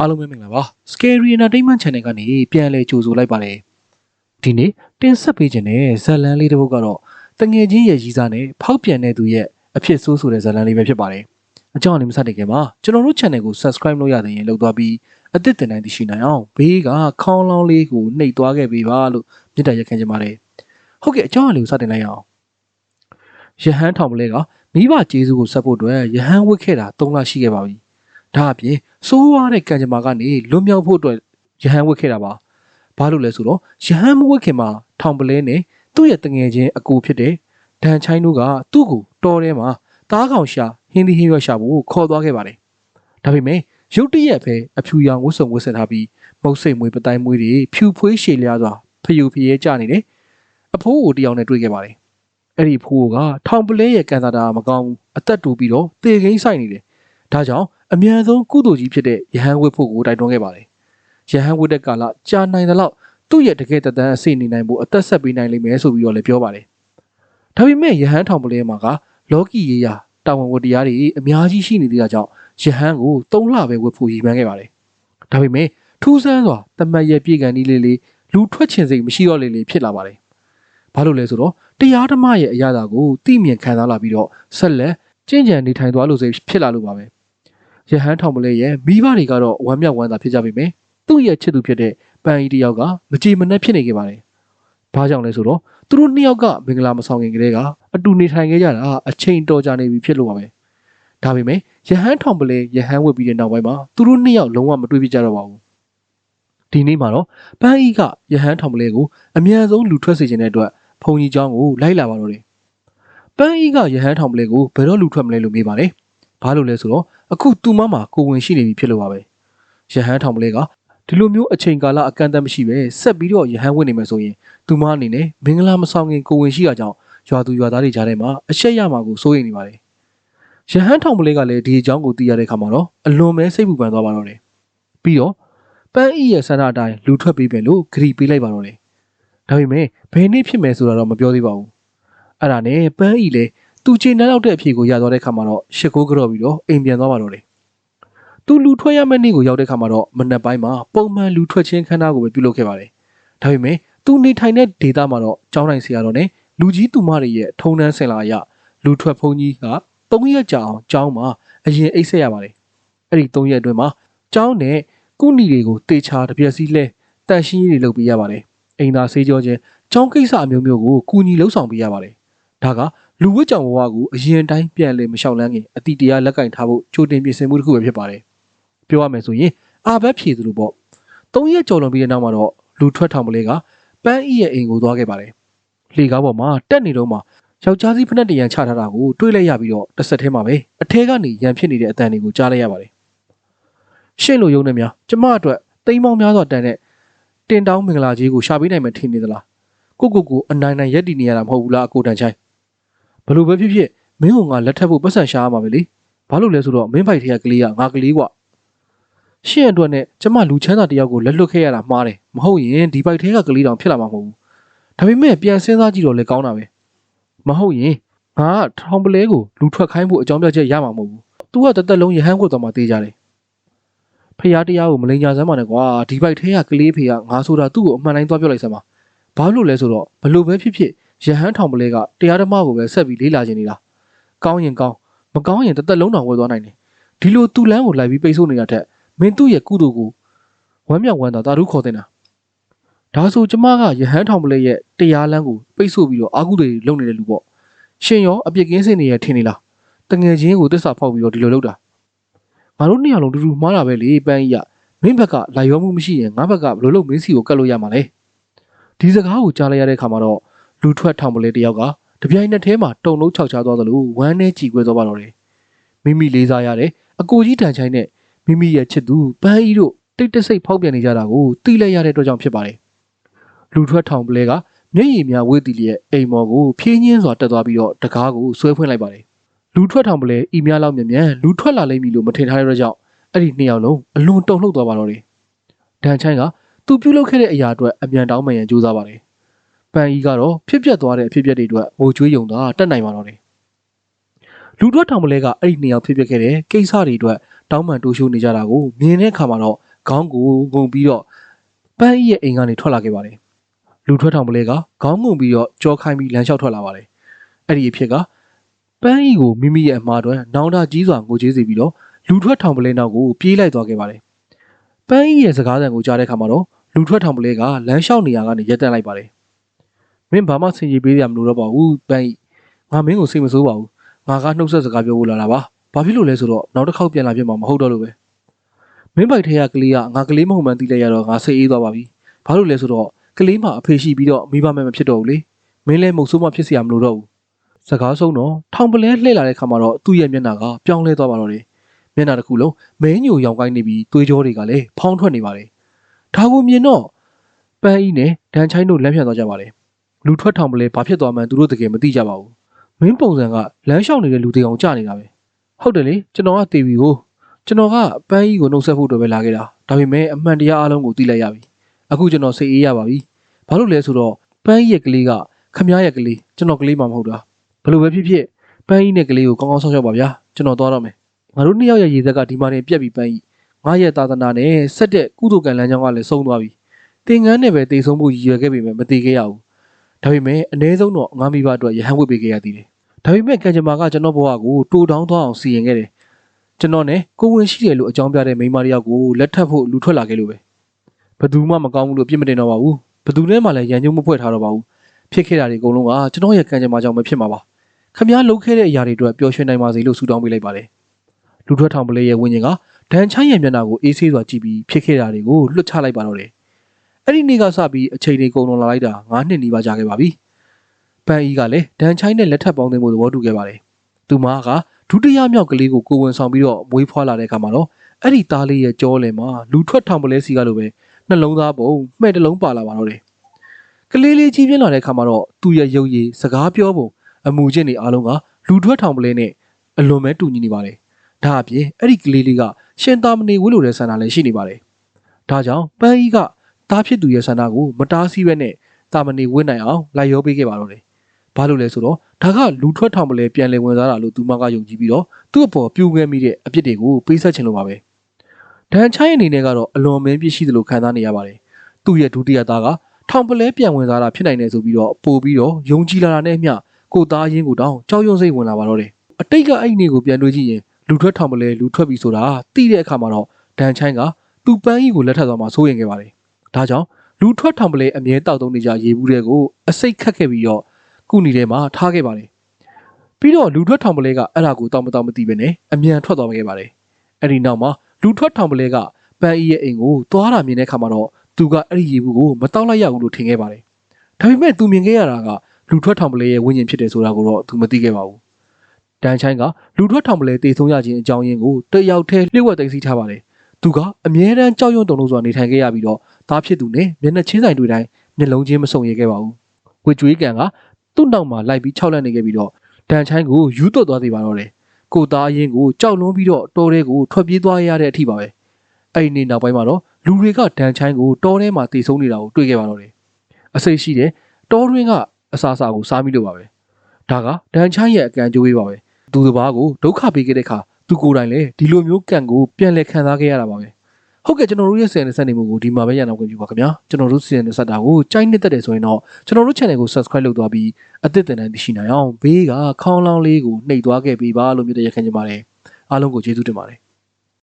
အားလုံးပဲမင်္ဂလာပါ Scary Entertainment Channel ကနေပြန်လည်ကြိုဆိုလိုက်ပါတယ်ဒီနေ့တင်ဆက်ပေးခြင်းတဲ့ဇာတ်လမ်းလေးတစ်ပုဒ်ကတော့တငယ်ချင်းရဲ့ရည်စားနဲ့ဖောက်ပြန်တဲ့သူရဲ့အဖြစ်ဆိုးဆိုတဲ့ဇာတ်လမ်းလေးပဲဖြစ်ပါတယ်အကြောင်းအလေးမစတင်ခင်မှာကျွန်တော်တို့ channel ကို subscribe လုပ်ရတဲ့ရင်လုပ်သွားပြီးအသစ်တင်တိုင်းသိရှိနိုင်အောင်ဘေးကခေါင်းလောင်းလေးကိုနှိပ်သွားခဲ့ပေးပါလို့မြစ်တာရက်ခံချင်ပါတယ်ဟုတ်ကဲ့အကြောင်းအလေးကိုစတင်လိုက်အောင်ယဟန်ထောင်ပလဲကမိဘကျေးဇူးကိုဆက်ဖို့အတွက်ယဟန်ဝစ်ခဲ့တာ၃လရှိခဲ့ပါပြီ ဒါအပြင်စိုးဝါးတဲ့ကံကြမ္မာကနေလွတ်မြောက်ဖို့အတွက်ယဟန်ဝစ်ခဲ့တာပါဘာလို့လဲဆိုတော့ယဟန်မဝစ်ခင်မှာထောင်ပလဲနဲ့သူ့ရဲ့တငယ်ချင်းအကူဖြစ်တဲ့ဒန်ချိုင်းတို့ကသူ့ကိုတော်ထဲမှာတားကောင်ရှာဟင်းသီးဟင်းရွက်ရှာဖို့ခေါ်သွားခဲ့ပါတယ်ဒါပေမဲ့ရုတ်တရက်ပဲအဖြူရောင်ဝတ်စုံဝတ်ဆင်ထားပြီးမုတ်စိတ်မွေးပတိုင်းမွေးတွေဖြူဖွေးရှည်လျားစွာဖျူဖျဲကြနေတယ်အဖိုးကိုတယောက်နဲ့တွေ့ခဲ့ပါတယ်အဲ့ဒီဖိုးကထောင်ပလဲရဲ့ကန်တာတာမကောင်းဘူးအသက်တူပြီးတော့တေခိန်းဆိုင်နေတယ် ဒါကြောင့်အမြန်ဆုံးကုသိုလ်ကြီးဖြစ်တဲ့ယဟန်ဝတ်ဖို့ကိုတိုက်တွန်းခဲ့ပါတယ်ယဟန်ဝတ်တဲ့ကာလကြာနိုင်တဲ့လောက်သူ့ရဲ့တကယ်တမ်းအစိနေနိုင်ဖို့အသက်ဆက်ပေးနိုင်လိမ့်မယ်ဆိုပြီးတော့လည်းပြောပါတယ်ဒါပေမဲ့ယဟန်ထောင်ပလဲမှာကလောကီရေးရာတာဝန်ဝတ္တရားတွေအများကြီးရှိနေသေးတာကြောင့်ယဟန်ကို၃လပဲဝတ်ဖို့ရည်မှန်းခဲ့ပါတယ်ဒါပေမဲ့ထူးဆန်းစွာတမတ်ရဲ့ပြည်ကန်ဒီလေးလေးလူထွက်ချင်စိတ်မရှိတော့လေလေဖြစ်လာပါတယ်ဘာလို့လဲဆိုတော့တရားဓမ္မရဲ့အရာသာကိုသိမြင်ခံစားလာပြီးတော့ဆက်လက်ကျင့်ကြံနေထိုင်သွားလို့စိဖြစ်လာလို့ပါပဲ ယဟန်ထောင်ပလဲရဲ့မိဘတွေကတော့ဝမ်းမြောက်ဝမ်းသာဖြစ်ကြပေမယ့်သူ့ရဲ့ချစ်သူဖြစ်တဲ့ပန်အီတယောက်ကမကြေမနက်ဖြစ်နေခဲ့ပါတယ်ဘာကြောင့်လဲဆိုတော့သူတို့နှစ်ယောက်ကမင်္ဂလာမဆောင်ခင်ကတည်းကအတူနေထိုင်ခဲ့ကြတာအချိန်တော်ကြာနေပြီဖြစ်လို့ပါပဲဒါပေမဲ့ယဟန်ထောင်ပလဲယဟန်ဝတ်ပြီးတဲ့နောက်ပိုင်းမှာသူတို့နှစ်ယောက်လုံးဝမတွေ့ပြကြတော့ပါဘူးဒီနေ့မှာတော့ပန်းဤကယဟန်ထောင်ပလဲကိုအမြန်ဆုံးလူထွက်စေခြင်းတဲ့အတွက်ဘုံကြီးเจ้าကိုလိုက်လာပါတော့တယ်ပန်းဤကယဟန်ထောင်ပလဲကိုဘယ်တော့လူထွက်မလဲလို့မေးပါလေဘာလို့လဲဆိုတော့ အခုသူမမှာကိုဝင်ရှိနေပြီဖြစ်လို့ပါပဲယဟန်ထောင်ပလဲကဒီလိုမျိုးအချိန်ကာလအကန့်အသတ်မရှိပဲဆက်ပြီးတော့ယဟန်ဝင်နေမယ်ဆိုရင်သူမအနေနဲ့မင်္ဂလာမဆောင်ခင်ကိုဝင်ရှိတာကြောင့်ရွာသူရွာသားတွေကြားထဲမှာအရှက်ရမှာကိုစိုးရိမ်နေပါတယ်ယဟန်ထောင်ပလဲကလည်းဒီအကြောင်းကိုသိရတဲ့အခါမှာတော့အလွန်ပဲစိတ်ပူပန်သွားပါတော့တယ်ပြီးတော့ပန်းဤရဲ့ဆန္ဒအတိုင်းလူထွက်ပေးပဲလို့ဂရီပေးလိုက်ပါတော့တယ်ဒါပေမဲ့ဘယ်နေ့ဖြစ်မယ်ဆိုတာတော့မပြောသေးပါဘူးအဲ့ဒါနဲ့ပန်းဤလည်း သူချိန်နှောက်တဲ့အဖြေကိုရသွားတဲ့အခါမှာတော့ရှစ်ကိုးကြော့ပြီးတော့အိမ်ပြန်သွားပါတော့တယ်သူလူထွက်ရမယ့်နေ့ကိုရောက်တဲ့အခါမှာတော့မနက်ပိုင်းမှာပုံမှန်လူထွက်ခြင်းခန်းသားကိုပဲပြုလုပ်ခဲ့ပါတယ်ဒါပေမဲ့သူနေထိုင်တဲ့ဒေသမှာတော့ကျောင်းတိုင်းဆရာတော်နဲ့လူကြီးသူမတွေရဲ့ထုံနှန်းဆင်လာအရလူထွက်ဖုန်းကြီးက၃ရက်ကြာအောင်ကျောင်းမှာအရင်အိတ်ဆက်ရပါတယ်အဲ့ဒီ၃ရက်အတွင်းမှာကျောင်းနဲ့ကုညီတွေကိုတေချာတပြက်စီးလဲတန်ရှင်းရေးတွေလုပ်ပေးရပါတယ်အိမ်သာဆေးကြောခြင်းကျောင်းကိစ္စအမျိုးမျိုးကိုကုညီလှုပ်ဆောင်ပေးရပါတယ်ဒါက လူဝတ်ကြောင်ဘဝကိုအရင်တိုင်းပြန်လည်မလျှောက်လန်းခင်အတိတရားလက်ကင်ထားဖို့ကြိုတင်ပြင်ဆင်မှုတစ်ခုပဲဖြစ်ပါတယ်ပြောရမယ်ဆိုရင်အာဘတ်ဖြေသလိုပေါ့၃ရက်ကြော်လွန်ပြီးတဲ့နောက်မှာတော့လူထွက်ထောင်ပလေးကပန်းဤရဲ့အိမ်ကိုသွားခဲ့ပါတယ်လေကားပေါ်မှာတက်နေတော့မှယောက်ျားစီးဖက်နဲ့တရံချထားတာကိုတွေးလိုက်ရပြီးတော့တစ်ဆက်တည်းမှာပဲအထဲကနေရန်ဖြစ်နေတဲ့အတန်တွေကိုကြားလိုက်ရပါတယ်ရှင့်လိုယုံနေများကျမအတွက်တိမ်မောင်းများစွာတန်တဲ့တင်တောင်းမင်္ဂလာကြီးကိုရှာပေးနိုင်မယ်ထင်နေသလားကိုကိုကိုအနိုင်နိုင်ရက်တည်နေရတာမဟုတ်ဘူးလားအကိုတန်ချိုင်း ဘလို့ပဲဖြစ်ဖြစ်မင်းကငါလက်ထပ်ဖို့ပတ်စံရှာရမှာပဲလေဘာလို့လဲဆိုတော့မင်းဖိုက်ထဲကကလေးကငါကလေးကွာရှင့်အတွက်နဲ့ကျမလူချမ်းသာတယောက်ကိုလက်လွတ်ခဲ့ရတာမှားတယ်မဟုတ်ရင်ဒီဘိုက်ထဲကကလေးတောင်ဖြစ်လာမှာမဟုတ်ဘူးဒါပေမဲ့ပြန်စဉ်းစားကြည့်တော့လေကောင်းတာပဲမဟုတ်ရင်ငါကထောင်ပလဲကိုလူထွက်ခိုင်းဖို့အကြောင်းပြချက်ရမှာမဟုတ်ဘူး။ तू ကတသက်လုံးရဟန်းကိုတော့မှတေးကြတယ်။ဖះတရားကိုမလိန်ညာစမ်းပါနဲ့ကွာဒီဘိုက်ထဲကကလေးဖေကငါဆိုတာသူ့ကိုအမှန်တိုင်းသွားပြောလိုက်စမ်းပါ။ဘာလို့လဲဆိုတော့ဘလို့ပဲဖြစ်ဖြစ် ရဟန်းထောင်ပလဲကတရားဓမ္မကိုပဲဆက်ပြီးလေးလာခြင်းနေတာ။ကောင်းရင်ကောင်းမကောင်းရင်တသက်လုံးတောင်ဝဲသွားနိုင်တယ်။ဒီလိုသူ့လမ်းကိုလိုက်ပြီးပိတ်ဆို့နေတာထက်မင်းသူ့ရဲ့ကုသိုလ်ကိုဝမ်းမြောက်ဝမ်းသာတာတို့ခေါ်တဲ့နာ။ဒါဆိုကျမကယဟန်ထောင်ပလဲရဲ့တရားလမ်းကိုပိတ်ဆို့ပြီးတော့အာကုတွေလုပ်နေတဲ့လူပေါ့။ရှင်ရောအပြစ်ကင်းစင်နေရထင်နေလား။တငယ်ချင်းကိုတစ္ဆာဖောက်ပြီးတော့ဒီလိုလုပ်တာ။ငါတို့နှစ်ယောက်လုံးတူတူမှားတာပဲလေပန်းကြီးကမင်းဘက်ကလာရောမှုမရှိရင်ငါဘက်ကဘယ်လိုလုပ်မင်းစီကိုကတ်လို့ရမှာလဲ။ဒီစကားကိုကြားလိုက်ရတဲ့အခါမှာတော့ လူထွက်ထောင်ပလဲတယောက်ကတပြိုင်နက်တည်းမှာတုံလုံးခြောက်ချသွားသလိုဝမ်းနဲ့ကြည်ကွဲသွားပါတော့တယ်။မိမိလေးစားရတဲ့အကိုကြီးတန်ချိုင်းနဲ့မိမိရဲ့ချစ်သူပန်းကြီးတို့တိတ်တဆိတ်ဖောက်ပြန်နေကြတာကိုသိလိုက်ရတဲ့အတွက်ကြောင့်ဖြစ်ပါတယ်။လူထွက်ထောင်ပလဲကမျက်ရည်များဝေးတည်လျက်အိမ်မော်ကိုဖြင်းညင်းစွာတက်သွားပြီးတော့တကားကိုဆွဲဖွင့်လိုက်ပါတယ်။လူထွက်ထောင်ပလဲဤများလောက်မြန်မြန်လူထွက်လာလိမ့်မည်လို့မထင်ထားတဲ့အတွက်ကြောင့်အဲ့ဒီနှစ်ယောက်လုံးအလွန်တုန်လှုပ်သွားပါတော့တယ်။ဒန်ချိုင်းကသူပြုတ်လုခဲ့တဲ့အရာအတွက်အမြန်တောင်းမှန်ရန်ကြိုးစားပါတယ်။ ပန်ဤကတော့ဖြစ်ပျက်သွားတဲ့အဖြစ်အပျက်တွေအတွက်ငိုကြွေးယုံတာတက်နိုင်ပါတော့တယ်။လူထွက်ထောင်ပလဲကအဲ့ဒီနှစ်ယောက်ဖြစ်ပျက်ခဲ့တဲ့ကိစ္စတွေအတွက်တောင်းပန်တိုးရှိုးနေကြတာကိုမြင်တဲ့အခါမှာတော့ခေါင်းကိုငုံပြီးတော့ပန်းဤရဲ့အိမ်ကနေထွက်လာခဲ့ပါတယ်လူထွက်ထောင်ပလဲကခေါင်းငုံပြီးတော့ကြောခိုင်းပြီးလမ်းလျှောက်ထွက်လာပါတယ်အဲ့ဒီအဖြစ်ကပန်းဤကိုမိမိရဲ့အမှားအတွက်နောင်တကြီးစွာငိုချေးစေပြီးတော့လူထွက်ထောင်ပလဲနောက်ကိုပြေးလိုက်သွားခဲ့ပါတယ်ပန်းဤရဲ့စကားသံကိုကြားတဲ့အခါမှာတော့လူထွက်ထောင်ပလဲကလမ်းလျှောက်နေရာကနေရက်တက်လိုက်ပါတယ် မင်းဘာမှဆင်ခြေပေးရမလို့တော့ပါဘူးပန်းဤငါမင်းကိုစိတ်မဆိုးပါဘူးငါကနှုတ်ဆက်စကားပြောဖို့လာတာပါဘာဖြစ်လို့လဲဆိုတော့နောက်တစ်ခေါက်ပြန်လာဖြစ်မှာမဟုတ်တော့လို့ပဲမင်းပိုက်ထဲကကလေးကငါကလေးမဟုတ်မှန်းသိလိုက်ရတော့ငါစိတ်အေးသွားပါပြီဘာလို့လဲဆိုတော့ကလေးမှအဖေရှိပြီးတော့မိဘမဲ့မဖြစ်တော့ဘူးလေမင်းလည်းမုတ်ဆိုးမှဖြစ်စရာမလိုတော့ဘူးစကားဆုံးတော့ထောင်ပလဲလှည့်လာတဲ့ခါမှာတော့သူ့ရဲ့မျက်နှာကပြောင်းလဲသွားပါတော့တယ်မျက်နှာတစ်ခုလုံးမင်းညိုရောင်ကိုင်းနေပြီးသွေးကြောတွေကလည်းဖောင်းထွက်နေပါတယ်ဒါကိုမြင်တော့ပန်းဤနဲ့ဒန်ချိုင်းတို့လမ်းဖြန့်သွားကြပါတယ် လူထွက်ထောင်ပလဲဘာဖြစ်သွားမှန်းသူတို့တကယ်မသိကြပါဘူး။မင်းပုံစံကလမ်းလျှောက်နေတဲ့လူတွေအောင်ကြနေတာပဲ။ဟုတ်တယ်လေကျွန်တော်ကတေဗီကိုကျွန်တော်ကပန်းကြီးကိုနှုတ်ဆက်ဖို့အတွက်ပဲလာခဲ့တာဒါပေမဲ့အမှန်တရားအလုံးကိုသိလိုက်ရပြီအခုကျွန်တော်စိတ်အေးရပါပြီဘာလို့လဲဆိုတော့ပန်းကြီးရဲ့ကလေးကခမည်းရဲ့ကလေးကျွန်တော်ကလေးမှမဟုတ်တာဘယ်လိုပဲဖြစ်ဖြစ်ပန်းကြီးနဲ့ကလေးကိုကောင်းကောင်းဆောက်ရှောက်ပါဗျာကျွန်တော်သွားတော့မယ်ငါတို့နှစ်ယောက်ရဲ့ရေသက်ကဒီမှာနေပြက်ပြီးပန်းကြီးငါရဲ့သာသနာနဲ့ဆက်တဲ့ကုသိုလ်ကံလမ်းကြောင်းကလည်းဆုံးသွားပြီသင်္ကန်းနဲ့ပဲတည်ဆုံးဖို့ရည်ရွယ်ခဲ့ပေမဲ့မတည်ခဲ့ရဘူး ဒါပေမဲ့အ ਨੇ ဆုံးတော့ငါမိဘအတွက်ရဟန်းဝတ်ပေးခဲ့ရသေးတယ်ဒါပေမဲ့ကံကြမ္မာကကျွန်တော်ဘဝကိုတိုးတောင်းသွားအောင်စီရင်ခဲ့တယ် ကျွန်တော်နဲ့ကိုဝင်ရှိတယ်လို့အကြောင်းပြတဲ့မိန်းမတစ်ယောက်ကိုလက်ထပ်ဖို့လူထွက်လာခဲ့လို့ပဲဘယ်သူမှမကောင်းဘူးလို့ပြစ်မတင်တော့ပါဘူးဘယ်သူနဲ့မှလည်းရန်ညှိုးမဖွဲ့ထားတော့ပါဘူးဖြစ်ခဲ့တာတွေအကုန်လုံးကကျွန်တော်ရဲ့ကံကြမ္မာကြောင့်ပဲဖြစ်မှာပါခမ ्या လှုပ်ခဲ့တဲ့အရာတွေအတွက်ပျော်ရွှင်နိုင်ပါစေလို့ဆုတောင်းပေးလိုက်ပါတယ်လူထွက်ထောင်ပလဲရဲ့ဝิญဉ်ကဒန်ချိုင်းရဲ့မျက်နှာကိုအေးဆေးစွာကြည့်ပြီးဖြစ်ခဲ့တာတွေကိုလွတ်ချလိုက်ပါတော့တယ် အဲ့ဒီနေ့ကစပြီးအချိန်တွေကုန်လွန်လာလိုက်တာ9နှစ်နီးပါးကြာခဲ့ပါပြီပန်အီကလည်းဒန်ချိုင်းနဲ့လက်ထပ်ပေါင်းသိမ်းဖို့သဘောတူခဲ့ပါတယ်သူမကဒုတိယမြောက်ကလေးကိုကိုယ်ဝန်ဆောင်ပြီးတော့မွေးဖွားလာတဲ့အခါမှာတော့အဲ့ဒီသားလေးရဲ့ကြောလင်မှာလူထွက်ထောင်ပလဲစီကလိုပဲနှလုံးသားပုံမှဲ့တစ်လုံးပါလာပါတော့တယ်။ကလေးလေးကြီးပြင်းလာတဲ့အခါမှာတော့သူ့ရဲ့ရုပ်ရည်စကားပြောပုံအမူအကျင့်တွေအားလုံးကလူထွက်ထောင်ပလဲနဲ့အလွန်ပဲတူညီနေပါတယ်။ဒါအပြင်အဲ့ဒီကလေးလေးကရှင်သာမဏေဝိလိုတဲ့ဆန္ဒလည်းရှိနေပါတယ်။ဒါကြောင့်ပန်းဤက သားဖြစ်သူရဲ့ဆန္ဒကိုမတားဆီးဘဲနဲ့သာမဏေဝိနိုင်အောင်လိုက်ရောပေးခဲ့ပါတော့တယ်။ဘာလို့လဲဆိုတော့ဒါကလူထွက်ထောင်ပလဲပြန်လည်ဝင်စားတာလို့သူမကယုံကြည်ပြီးတော့သူ့အပေါ်ပြူငဲမိတဲ့အပြစ်တွေကိုပေးဆက်ချင်လို့ပါပဲ။ဒန်ချိုင်းအနေနဲ့ကတော့အလွန်မင်းပြစ်ရှိသလိုခံစားနေရပါတယ်။သူ့ရဲ့ဒုတိယသားကထောင်ပလဲပြန်ဝင်စားတာဖြစ်နိုင်တယ်ဆိုပြီးတော့ပို့ပြီးတော့ယုံကြည်လာတာနဲ့အမျှကိုသားရင်းကိုတောင်းကြောက်ရွံ့စိတ်ဝင်လာပါတော့တယ်။အတိတ်ကအဲ့ဒီနေ့ကိုပြန်တွေးကြည့်ရင်လူထွက်ထောင်ပလဲလူထွက်ပြီဆိုတာသိတဲ့အခါမှာတော့ဒန်ချိုင်းကသူ့ပန်းကြီးကိုလက်ထပ်သွားမှစိုးရင်ခဲ့ပါတယ်။ ဒါကြောင့်လူထွက်ထောင်ပလဲအမြဲတောက်သုံးနေကြရေဘူးတဲ့ကိုအစိတ်ခတ်ခဲ့ပြီးတော့ကုနီထဲမှာထားခဲ့ပါတယ်။ပြီးတော့လူထွက်ထောင်ပလဲကအဲ့ဒါကိုတောက်မတောက်မသိပဲနဲ့အမြန်ထွက်သွားခဲ့ပါတယ်။အဲ့ဒီနောက်မှာလူထွက်ထောင်ပလဲကပန်းအီရဲ့အိမ်ကိုသွားတာမြင်တဲ့အခါမှာတော့သူကအဲ့ဒီရေဘူးကိုမတောက်လိုက်ရဘူးလို့ထင်ခဲ့ပါတယ်။ဒါပေမဲ့သူမြင်ခဲ့ရတာကလူထွက်ထောင်ပလဲရဲ့ဝိညာဉ်ဖြစ်တယ်ဆိုတာကိုတော့သူမသိခဲ့ပါဘူး။ဒန်ချိုင်းကလူထွက်ထောင်ပလဲတေဆုံးရခြင်းအကြောင်းရင်းကိုတယောက်တည်းလျှို့ဝှက်သိမ်းဆည်းထားပါတယ်။ သူကအမြဲတမ်းကြောက်ရွံ့တုန်လို့စွာနေထိုင်ခဲ့ရပြီးတော့သားဖြစ်သူနဲ့မျက်နှာချင်းဆိုင်တွေ့တိုင်းမျက်လုံးချင်းမစုံရခဲ့ပါဘူး။ဝေကျွေးကန်ကသူ့နောက်မှာလိုက်ပြီးခြောက်လန့်နေခဲ့ပြီးတော့ဒန်ချိုင်းကိုယူသွတ်သွားသေးပါတော့တယ်။ကိုသားအရင်ကိုကြောက်လွန်းပြီးတော့တော်တဲ့ကိုထွက်ပြေးသွားရတဲ့အထိပါပဲ။အဲ့ဒီနေ့နောက်ပိုင်းမှာတော့လူတွေကဒန်ချိုင်းကိုတော်ထဲမှာတေဆုံးနေတာကိုတွေ့ခဲ့ပါတော့တယ်။အစိတ်ရှိတဲ့တော်တွင်းကအစာစာကိုစားမိလို့ပါပဲ။ဒါကဒန်ချိုင်းရဲ့အကံကြိုးပေးပါပဲ။သူတစ်ပါးကိုဒုက္ခပေးခဲ့တဲ့အခါ သူကိုယ်တိုင်လည်းဒီလိုမျိုးကံကိုပြန်လည်ခံစားခဲ့ရတာပါပဲ။ဟုတ်ကဲ့ကျွန်တော်တို့ရဲ့စီရင်ဆက်နေမှုကိုဒီမှာပဲရအောင်ကြည့်ပါခင်ဗျာကျွန်တော်တို့စီရင်ဆက်တာကိုကြိုက်နှစ်သက်တယ်ဆိုရင်တော့ကျွန်တော်တို့ channel ကို subscribe လုပ်သွားပြီးအသစ်တင်တန်းသိရှိနိုင်အောင်ဘေးကခေါင်းလောင်းလေးကိုနှိပ်သွားခဲ့ပေးပါလို့မြတ်တဲ့ရခင်ကြပါတယ်အားလုံးကိုကျေးဇူးတင်ပါတယ်